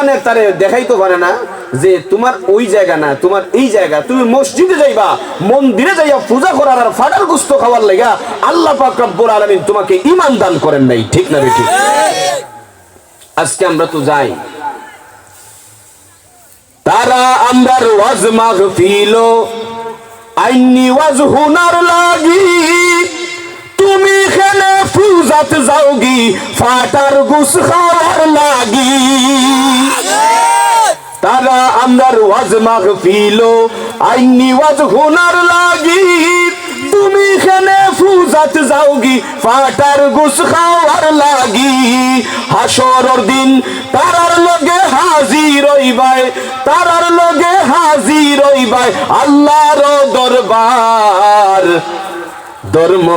মানে তারে দেখাইতে পারে না যে তোমার ওই জায়গা না, তোমার এই জায়গা। তুমি মসজিদে যাইবা, মন্দিরে যাইয়া পূজা করার আর ফাটার গুস্ত খাওয়ার লেগা আল্লাহ পাক রব্বুল তোমাকে ঈমান দান করেন নাই। ঠিক না বেঠিক আজকে আমরা তো যাই। তারা আমরার ওয়াজ মাহফিল আইনি ওয়াজ হুনার লাগি। পূজাত যাওগি, ফাটার গুস খাওয়ার লাগি। তারা আমরার ওয়াজ মাহফিল আইনি ওয়াজ হুনার লাগি। তুমি খেলে পূজাত যাওগি, ফাটার গুস খাওয়ার লাগি। হাসরর দিন তারার লগে হাজির হইবাই তারার লগে হাজির হইবাই আল্লাহর দরবার। ধর্ম,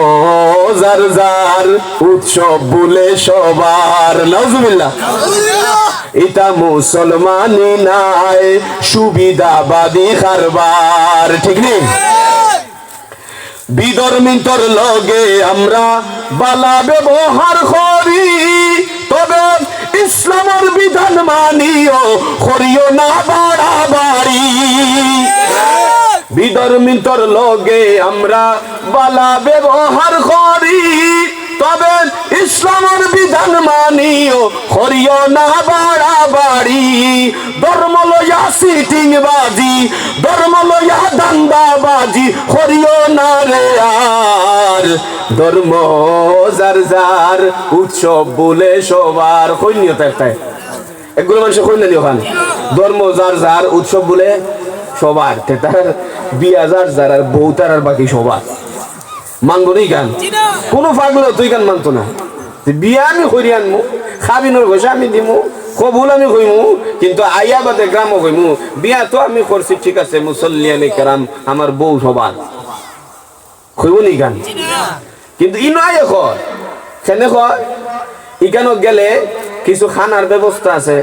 যার যার উৎসব বলে সবার। নাউজুবিল্লাহ। এটা মুসলমানি নাই, সুবিধাবাদী কারবার। ঠিক নেই? বিধর্মিতর লগে আমরা বালা ব্যবহার করি, তবে ইসলামের বিধান মানিও করিও না বাড়াবাড়ি। বিধর্মিতর লগে আমরা বালা ব্যবহার করি। তবে ইসলামের বিধান মানিও, করিও না বাড়াবাড়ি। ধর্ম লয়া সিটিং বাজি ধর্ম লয়া দান্দা বাজি করিও না রে আর। ধর্ম যার যার উৎসব বলে সবার কইনিয়ত একটাই। এগুলো মানুষ কইনা দিও খান ধর্ম যার যার উৎসব বলে সবার। তার বিয়া যার যার আর বউ, তার বাকি সবার মানবো নেই গান কোনো পাগল তুই গান মানতো না? বিয়া আমি করি আনমু, খাবিনোর ঘষা আমি দিমু, কবুল আমি কইমু, কিন্তু আইয়া বাদে গ্রামও কইমু, বিয়া তো আমি করছি, ঠিক আছে মুসল্লিয়ানি কেরাম, আমার বউ সবার কইব নি গান কিন্তু ই নয় এখন। কেনে কয়? ইখানে গেলে কিছু খানার ব্যবস্থা আছে।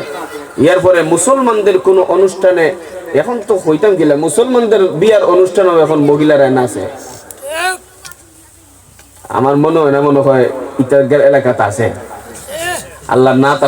ইয়ার পরে মুসলমানদের কোনো অনুষ্ঠানে এখন তো হইতাম গেলে মুসলমানদের বিয়ার অনুষ্ঠানও এখন মহিলারা নাচে আমার মনে হয় না, মনে হয় ইতার এলাকাতে আছে। আল্লাহ না তা